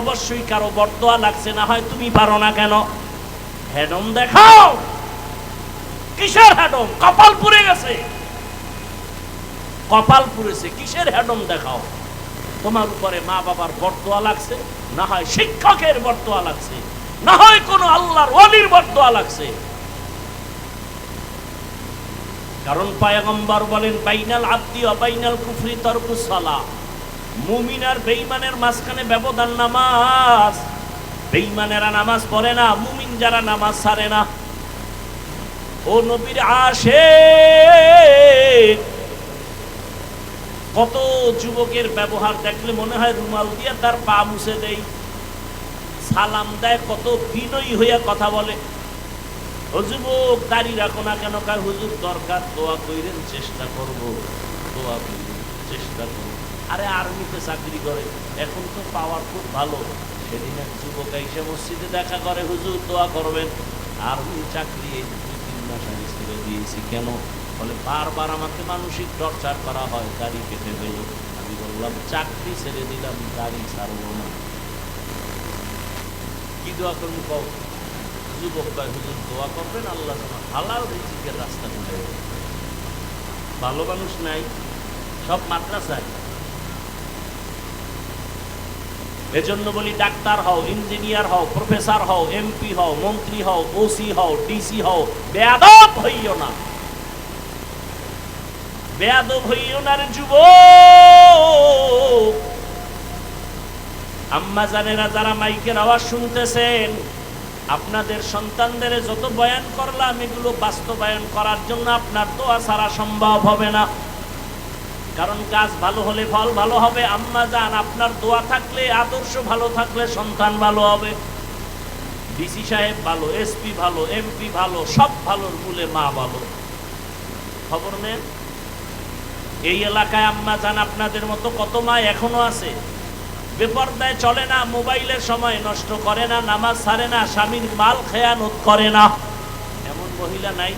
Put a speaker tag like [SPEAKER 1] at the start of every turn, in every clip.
[SPEAKER 1] অবশ্যই কারও বর্তোয়া লাগছে না হয় তুমি পারো না কেন? হ্যাডম দেখাও। কিসের হ্যাডম কপাল পুড়ে গেছে। কপাল পুড়েছে কিসের হ্যাডম দেখাও? তোমার উপরে মা বাবার বর্তোয়া লাগছে না হয় শিক্ষকের বর্তোয়া লাগছে না হয় কোনো আল্লাহর অলির বর্তোয়া লাগছে। কারণ পায়গম্বর বলেন বাইনাল আব্দি অবাইনাল কুফরি তরকুস সালা মুমিন আর বেঈমানের মাঝখানে ব্যবধান নামাজ। বেঈমানেরা নামাজ পড়ে না, মুমিন যারা নামাজ ছাড়ে না। ও নবীর আসে কত যুবকের ব্যবহার দেখলে মনে হয় রুমাল দিয়ে তার পা মুছে দেই। সালাম দেয়, কত বিনয়ী হইয়া কথা বলে। ও যুবক দাড়ি রাখো না কেন? কার হুজুর, দরকার, দোয়া কইরেন, চেষ্টা করব। দোয়া কইরেন, চেষ্টা করব। আরে আর্মিতে চাকরি করে। এখন তো পাওয়ার খুব ভালো। সেদিন এক যুবক এসে মসজিদে দেখা করে, হুজুর, দোয়া করবেন। আর্মি চাকরি এই দুই, তিন মাস আগে ছেড়ে দিয়েছি। কেন? বলে, বারবার আমাকে মানসিক টর্চার করা হয়, দাড়ি কেটে গেল আমি বললাম, চাকরি ছেড়ে দিলাম, দাড়ি ছাড়বো না। কি দোয়া করব কও? যুবক ভাই হুজুর, দোয়া করবেন, আল্লাহ যেন হালাল রিজিকের রাস্তা খুলে ভালো মানুষ নাই, সব মাদ্রাসায়। এজন্য বলি ডাক্তার হও, ইঞ্জিনিয়ার হও, প্রফেসর হও এমপি হও, মন্ত্রী হও ওসি হও ডিসি হও, বেয়াদব হইও না। বেয়াদব হইও না রে যুবক। আম্মা জানেরা যারা মাইকের আওয়াজ শুনতেছেন, আপনাদের সন্তানদের যত বয়ান করলাম, এগুলো বাস্তবায়ন করার জন্য আপনার দোয়া ছাড়া সম্ভব হবে না। কারণ কাজ ভালো হলে ফল ভালো হবে, আম্মা জান, আপনার দোয়া থাকলে, আদর্শ ভালো থাকলে সন্তান ভালো হবে। ডিসি সাহেব ভালো, এসপি ভালো, এমপি ভালো, সব ভালোর মূলে মা ভালো। খবর নেন? এই এলাকায় আম্মা জান আপনাদের মতো কত মা এখনও আছে? বেপর্দায় চলে না, মোবাইলের সময় নষ্ট করে না, নামাজ ছাড়ে না, স্বামীর মাল খেয়ানত করে না। এমন মহিলা নাই।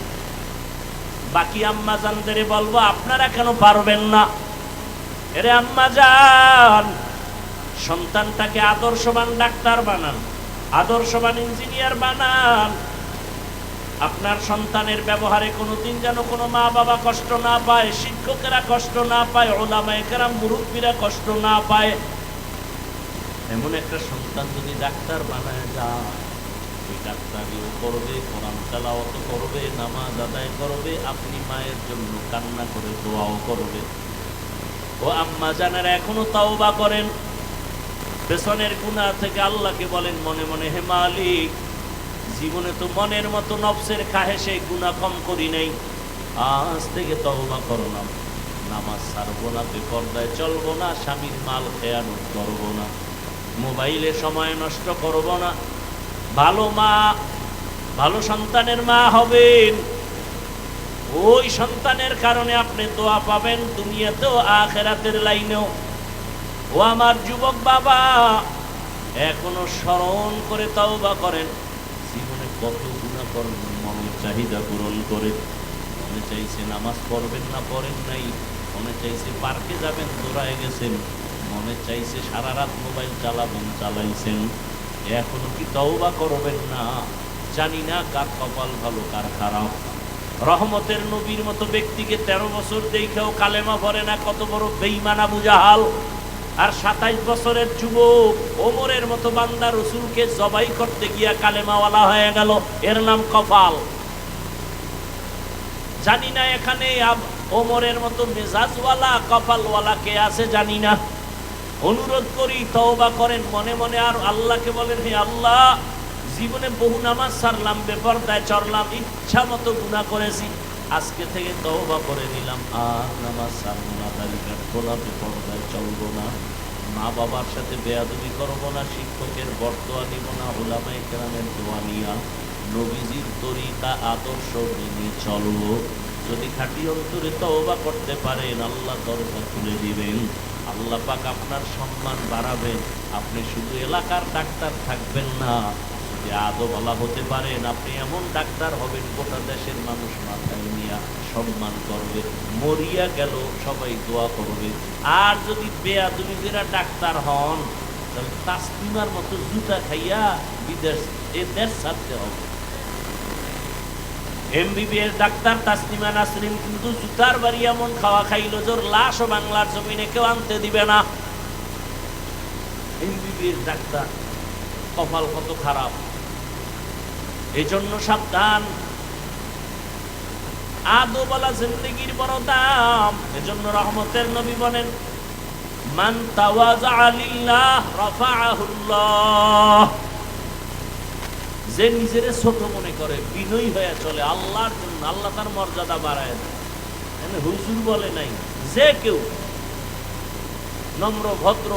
[SPEAKER 1] বাকি আম্মা জানদের বলব, আপনারা কেন পারবেন না? এরে আম্মা যান সন্তানটাকে আদর্শবান ডাক্তার বানান, আদর্শবান ইঞ্জিনিয়ার বানান। আপনার সন্তানের ব্যবহারে কোনোদিন যেন কোনো মা বাবা কষ্ট না পায়, শিক্ষকেরা কষ্ট না পায় ওলামায়কেরা মুরব্বীরা কষ্ট না পায়। এমন একটা সন্তান যদি ডাক্তার বানায় যায় ওই ডাক্তারিও করবে, কোরআন তেলাওয়াত করবে, নামাজ আদায় করবে, আপনি মায়ের জন্য কান্না করে দোয়াও করবে। ও আম্মা জানারা, এখনও তাওবা করেন। পেছনের গুনাহ থেকে আল্লাহকে বলেন, মনে মনে, হে মালিক, জীবনে তো মনের মতো নফসের খাহে সেই গুণা কম করি নাই। আজ থেকে তওবা করো না। নামাজ ছাড়বো না, বেপর্দায় চলবো না, স্বামীর মাল খেয়ানত করব না। মোবাইলে সময় নষ্ট করব না। ভালো মা, ভালো সন্তানের মা হবেন। ওই সন্তানের কারণে আপনি দোয়া পাবেন দুনিয়াতেও আখেরাতের লাইনেও। ও আমার যুবক বাবা, এখনও স্মরণ করে তওবা করেন। জীবনে কত গুণা করবেন মনের চাহিদা পূরণ করে। মনে চাইছে নামাজ পড়বেন না, পড়েন নাই। মনে চাইছে পার্কে যাবেন, দৌড়ায় গেছেন। মনে চাইছে সারা রাত মোবাইল চালাবেন, চালাইছেন। এখনও কি তওবা করবেন না? জানি না কার কপাল ভালো, কার খারাপ। রহমতের নবীর মতো ব্যক্তিকে তেরো বছর দেখেও কালেমা ভরে না, কত বড় বেইমানা বুঝাহাল আর সাতাইশ বছরের যুবক, ওমরের মতো বান্দা রসুলকে জবাই করতে গিয়া কালেমাওয়ালা হয়ে গেল। এর নাম কপাল। জানি না এখানে ওমরের মতো মেজাজওয়ালা, কপালওয়ালা কে আছে জানি না। অনুরোধ করি, তওবা করেন, মনে মনে আর আল্লাহকে বলেন হে আল্লাহ, জীবনে বহু নামাজ সারলাম, বেপরদায় চড়লাম, ইচ্ছা মতো গুণা করেছি, আজকে থেকে তওবা করে নিলাম, আর নামাজ সারবো না, দাড়ি কাটবো না, বেপরদায় চলবো না মা বাবার সাথে বেয়াদবি করব না, শিক্ষকের বর্তোয়া নিব না ওলামাই কেরামের দোয়া নিয়া, নবীজির তরিকা, আদর্শ মেনে চলবো। যদি খাঁটি অন্তরে তওবা করতে পারেন, আল্লাহ দরজা খুলে দিবেন। আল্লাহ পাক আপনার সম্মান বাড়াবেন। আপনি শুধু এলাকার ডাক্তার থাকবেন না যে আদো বলা হতে পারেন আপনি এমন ডাক্তার হবেন, গোটা দেশের মানুষ মাথায় নিয়ে সম্মান করবে, মরিয়া গেল, সবাই দোয়া করবে। আর যদি বেয়াদুবিরা ডাক্তার হন, তাহলে তাসলিমার মতো জুতা খাইয়া বিদেশ এ দেশ ছাড়তে হবে। এমবিবিএস ডাক্তার তাসলিমা নাসরিন কিন্তু জুতার বাড়ি এমন খাওয়া খাইলো জোর লাশও বাংলার জমিনে কেউ আনতে দিবে না। এমবিবিএস ডাক্তার, কপাল কত খারাপ। এই জন্য সাবধান। আদো বলা জিন্দগির বড় দাম। এজন্য রহমতের নবী বলেন, মান তাওয়াজা লিল্লাহ রাফাআহুল্লাহ। যে নিজেরে ছোট মনে করে, বিনয়ী হয়ে চলে, আল্লাহর জন্য, আল্লাহ তার মর্যাদা বাড়ায় দেয়। হুজুর বলে নাই, যে কেউ নম্র, ভদ্র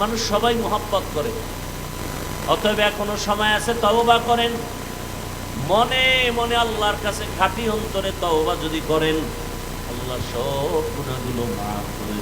[SPEAKER 1] মানুষ সবাই মোহাব্বত করে, অতএব এখনও সময় আছে তওবা করেন। মনে মনে আল্লাহর কাছে খাঁটি অন্তরে তওবা যদি করেন, আল্লাহ সব গুণাগুলো মাফ করে